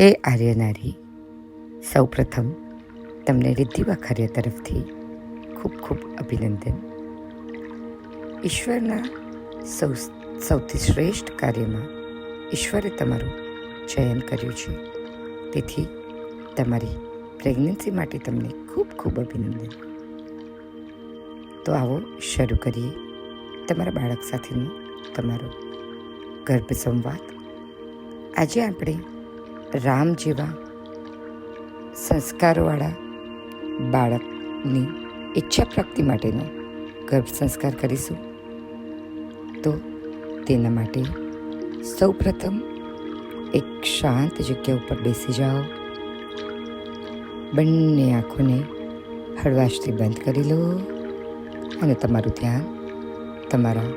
હે આર્યનારી. સૌપ્રથમ તમને રિદ્ધિવાખાર્ય તરફથી ખૂબ ખૂબ અભિનંદન. ઈશ્વરના સૌ સૌથી શ્રેષ્ઠ કાર્યમાં ઈશ્વરે તમારું ચયન કર્યું છે. તેથી તમારી પ્રેગ્નન્સી માટે તમને ખૂબ ખૂબ અભિનંદન. તો આવો શરૂ કરીએ. તમારા બાળક સાથેનો તમારો ગર્ભ સંવાદ આજે આપણે રામ જેવા સંસ્કારોવાળા બાળકની ઈચ્છા પ્રાપ્તિ માટેનો ગર્ભ સંસ્કાર કરીશું. તો તેના માટે સૌપ્રથમ એક શાંત જગ્યા ઉપર બેસી જાઓ. બંને આંખોને હળવાશથી બંધ કરી લો અને તમારું ધ્યાન તમારા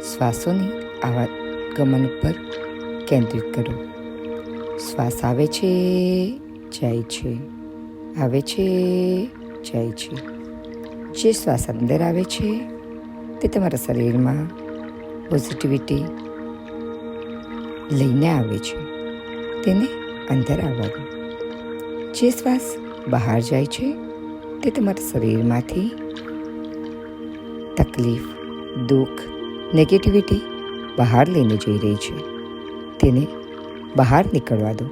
શ્વાસોની આવા ગમન ઉપર કેન્દ્રિત કરો. શ્વાસ આવે છે, જાય છે, આવે છે, જાય છે. જે શ્વાસ અંદર આવે છે, તે તમારા શરીરમાં પોઝિટિવિટી લઈને આવે છે. તેને અંદર આવવા દો જે શ્વાસ બહાર જાય છે, તે તમારા શરીરમાંથી તકલીફ, દુઃખ નેગેટિવિટી બહાર લઈને જઈ રહી છે. તેને બહાર નીકળવા દો.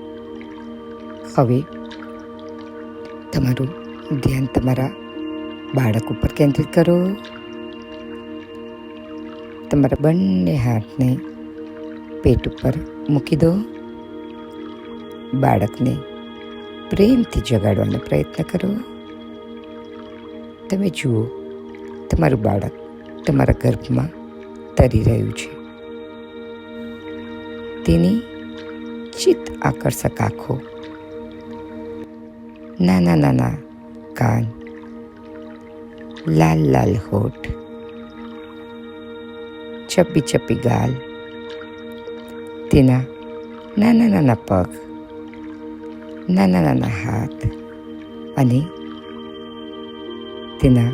હવે તમારું ધ્યાન તમારા બાળક ઉપર કેન્દ્રિત કરો. તમારા બંને હાથને પેટ ઉપર મૂકી દો. બાળકને પ્રેમથી જગાડવાનો પ્રયત્ન કરો. તમે જુઓ, તમારું બાળક તમારા ગર્ભમાં તરી રહ્યું છે. તેની ચિત્ત આકર્ષક આંખો. નાના નાના કાન. લાલ લાલ હોઠ. ચપ્પી ચપ્પી ગાલ. તેના નાના નાના પગ. નાના નાના હાથ. અને તેના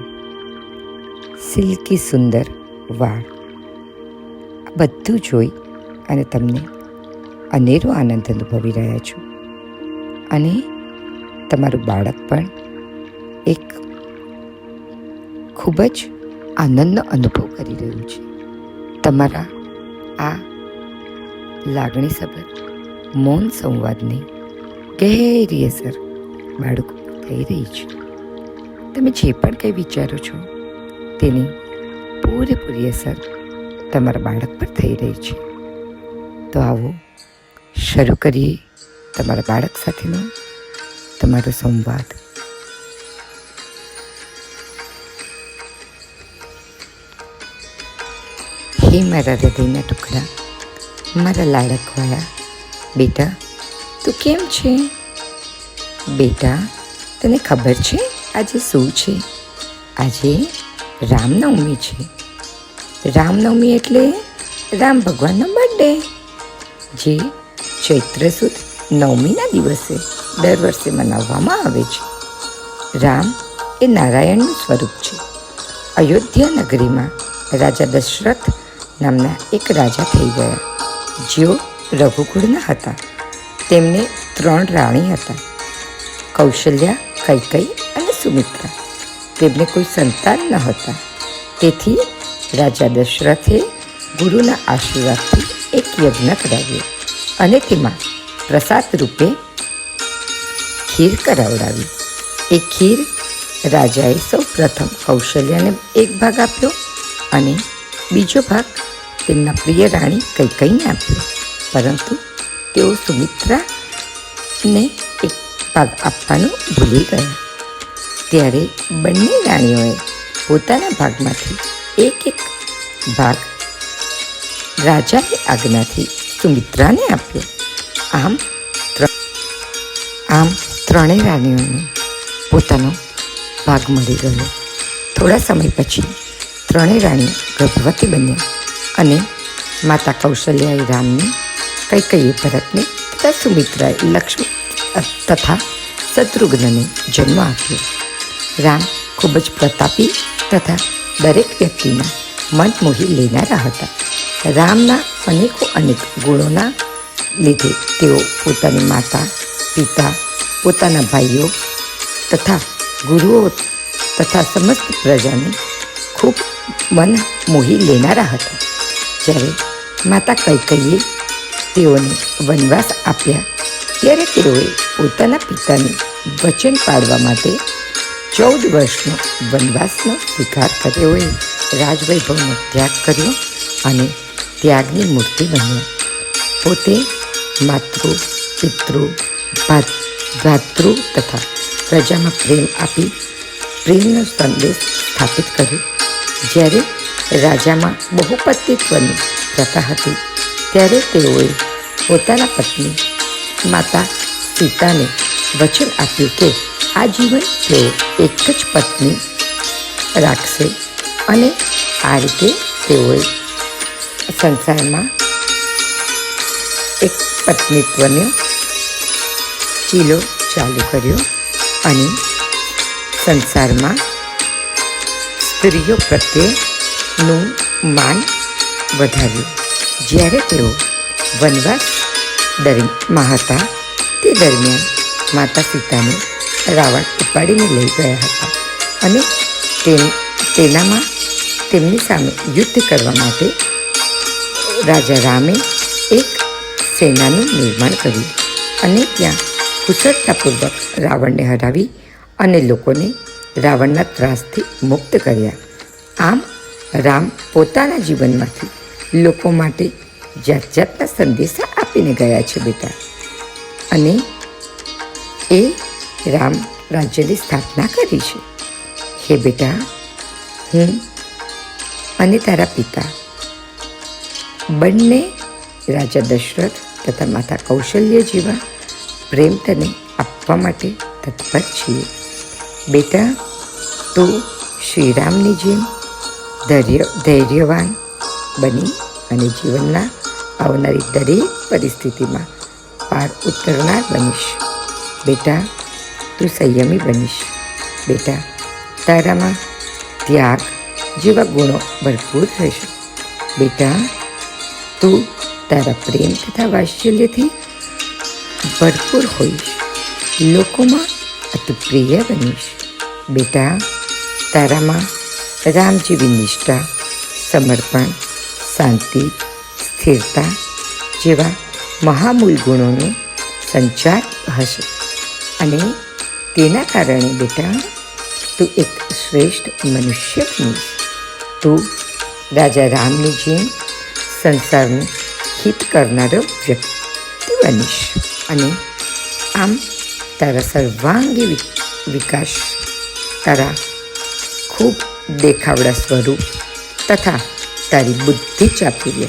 સિલ્કી સુંદર વાળ. બધું જોઈ અને તમને અનેરો આનંદ અનુભવી રહ્યા છો. અને તમારું બાળક પણ એક ખૂબ જ આનંદનો અનુભવ કરી રહ્યું છે. તમારા આ લાગણીસભર મૌન સંવાદની ગહેરી અસર બાળકો થઈ રહી છે. તમે જે પણ કંઈ વિચારો છો, તેની પૂરેપૂરી અસર તમારા બાળક પર થઈ રહી છે. તો આવો શરૂ કરીએ તમારા બાળક સાથેનો તમારો સંવાદ. હે મારા હૃદયના ટુકડા, મારા લાડકવાળા, બેટા, તું કેમ છે? બેટા, તને ખબર છે આજે શું છે? આજે રામનવમી છે. રામનવમી એટલે રામ ભગવાનનો બર્થડે જે ચૈત્ર સુદ નવમીના દિવસે દર વર્ષે મનાવવામાં આવે છે. રામ એ નારાયણનું સ્વરૂપ છે. અયોધ્યા નગરીમાં રાજા દશરથ નામના એક રાજા થઈ ગયા. જેઓ રઘુકુળના હતા. તેમને ત્રણ રાણી હતા. કૌશલ્યા કૈકઈ અને સુમિત્રા. તેમને કોઈ સંતાન ન હતા. તેથી રાજા દશરથે ગુરુના આશીર્વાદથી એક યજ્ઞ કરાવ્યો. અને તેમાં પ્રસાદ રૂપે ખીર કરાવડાવી. એ ખીર રાજાએ સૌ પ્રથમ કૌશલ્યાને એક ભાગ આપ્યો અને બીજો ભાગ તેમના પ્રિય રાણી કૈકઈને આપ્યો. પરંતુ તેઓ સુમિત્રાને એક ભાગ આપવાનું ભૂલી ગયા. ત્યારે બંને રાણીઓએ પોતાના ભાગમાંથી એક એક ભાગ રાજાની આજ્ઞાથી સુમિત્રાને આપ્યો. આમ આમ ત્રણેય રાણીઓને પોતાનો ભાગ મળી ગયો. થોડા સમય પછી ત્રણેય રાણીઓ ગર્ભવતી બન્યા અને માતા કૌશલ્યાએ રામને કૈકઈએ ભરતને તથા સુમિત્રાએ લક્ષ્મી તથા શત્રુઘ્નને જન્મ આપ્યો. રામ ખૂબ જ પ્રતાપી તથા દરેક વ્યક્તિના મન મોહી લેનારા હતા. રામના અનેકો અનેક ગુણોના લીધે તેઓ પોતાની માતા, પિતા, પોતાના ભાઈઓ તથા ગુરુઓ તથા સમસ્ત પ્રજાને ખૂબ મન મોહી લેનારા હતા. જ્યારે માતા કૈકૈયે તેઓને વનવાસ આપ્યા, ત્યારે તેઓએ પોતાના પિતાને વચન પાડવા માટે ચૌદ વર્ષનો વનવાસનો સ્વીકાર કર્યો. એ રાજવૈભવનો ત્યાગ કર્યો અને ત્યાગની મૂર્તિ બન્યા. પોતે માતૃ, પિતૃ ભાતૃ તથા પ્રજામાં પ્રેમ આપી પ્રેમનો સંદેશ સ્થાપિત કર્યો. જ્યારે રાજામાં બહુપતિત્વની પ્રથા હતી, ત્યારે તેઓએ પોતાના પત્ની માતા સીતાને વચન આપ્યું કે આ જીવન તેઓ એક જ પત્ની રાખશે અને આ રીતે તેઓએ સંસારમાં એક પત્નીત્વનો ચીલો ચાલુ કર્યો અને સંસારમાં સ્ત્રીઓ પ્રત્યેનું માન વધાર્યું. જ્યારે તેઓ વનવાસ દરમિયાન હતા, તે દરમિયાન માતા સીતાને રાવણ ઉપાડીને લઈ ગયા હતા અને તેનામાં તેમની સામે યુદ્ધ કરવા માટે રાજા રામે એક સેનાનું નિર્માણ કર્યું અને ત્યાં કુશળતાપૂર્વક રાવણને હરાવી અને લોકોને રાવણના ત્રાસથી મુક્ત કર્યા. આમ રામ પોતાના જીવનમાંથી લોકો માટે જાત જાતના સંદેશા આપીને ગયા છે બેટા. અને એ રામ રાજ્યની સ્થાપના કરી છે. હે બેટા, હું અને તારા પિતા બંને રાજા દશરથ તથા માતા કૌશલ્ય જેવા પ્રેમ તને આપવા માટે તત્પર છીએ. બેટા, તું શ્રીરામની જેમ ધૈર્ય, ધૈર્યવાન બની અને જીવનના આવનારી દરેક પરિસ્થિતિમાં પાર ઉતરનાર બનીશ. બેટા, તું સંયમી બનીશ. બેટા, તારામાં ત્યાગ જેવા ગુણો ભરપૂર થશે. બેટા તું તારા પ્રેમ તથા વાત્સલ્યથી ભરપૂર હોઈશ. લોકોમાં અતિ પ્રિય બનીશ. બેટા, તારામાં રામજીવી નિષ્ઠા, સમર્પણ, શાંતિ, સ્થિરતા જેવા મહામૂલ ગુણોનો સંચાર હશે. અને તેના કારણે બેટા, તું એક શ્રેષ્ઠ મનુષ્ય બનીશ. તું રાજા રામની જેમ સંસારનું હિત કરનારો વ્યક્તિ બનીશ અને આમ તારા સર્વાંગી વિ- વિકાસ તારા ખૂબ દેખાવડા સ્વરૂપ તથા તારી બુદ્ધિ ચાતુર્ય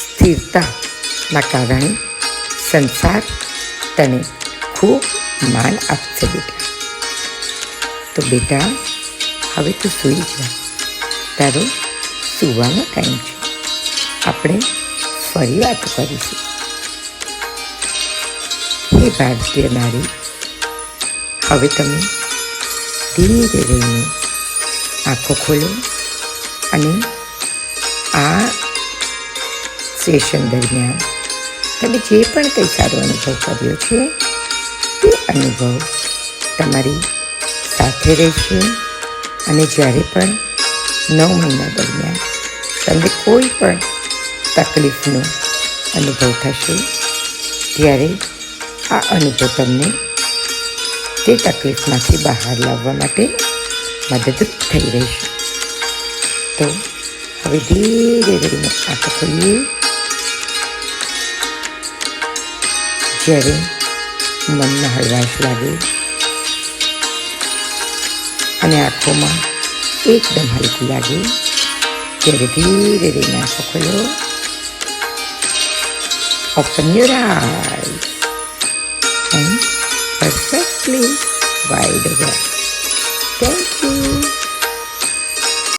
સ્થિરતાના કારણે સંસાર તને ખૂબ માન આપશે બેટા તો બેટા હવે તું સૂઈ જા તારો સુવાનો ટાઈમ છે આપણે ફરી વાત કરીશું. હે ભારતીય નારી, હવે તમે ધીરે રહીને આંખો ખોલો અને આ સેશન દરમિયાન તમે જે પણ કંઈ સારો અનુભવ કર્યો છે તે અનુભવ તમારી સાથે રહેશે અને જ્યારે પણ નવ મહિના દરમિયાન તમને કોઈ પણ તકલીફનો અનુભવ થશે ત્યારે આ અનુભવ તમને તે તકલીફમાંથી બહાર લાવવા માટે મદદરૂપ થઈ રહેશે. તો હવે ધીરે ધીરે આંખ ખોલીએ. જ્યારે મનમાં હળવાશ લાગે અને આંખોમાં એકદમ હલકું લાગે, ત્યારે ધીરે ધીરે આંખો ખોલો. Open your eyes and perfectly wide awake. Okay?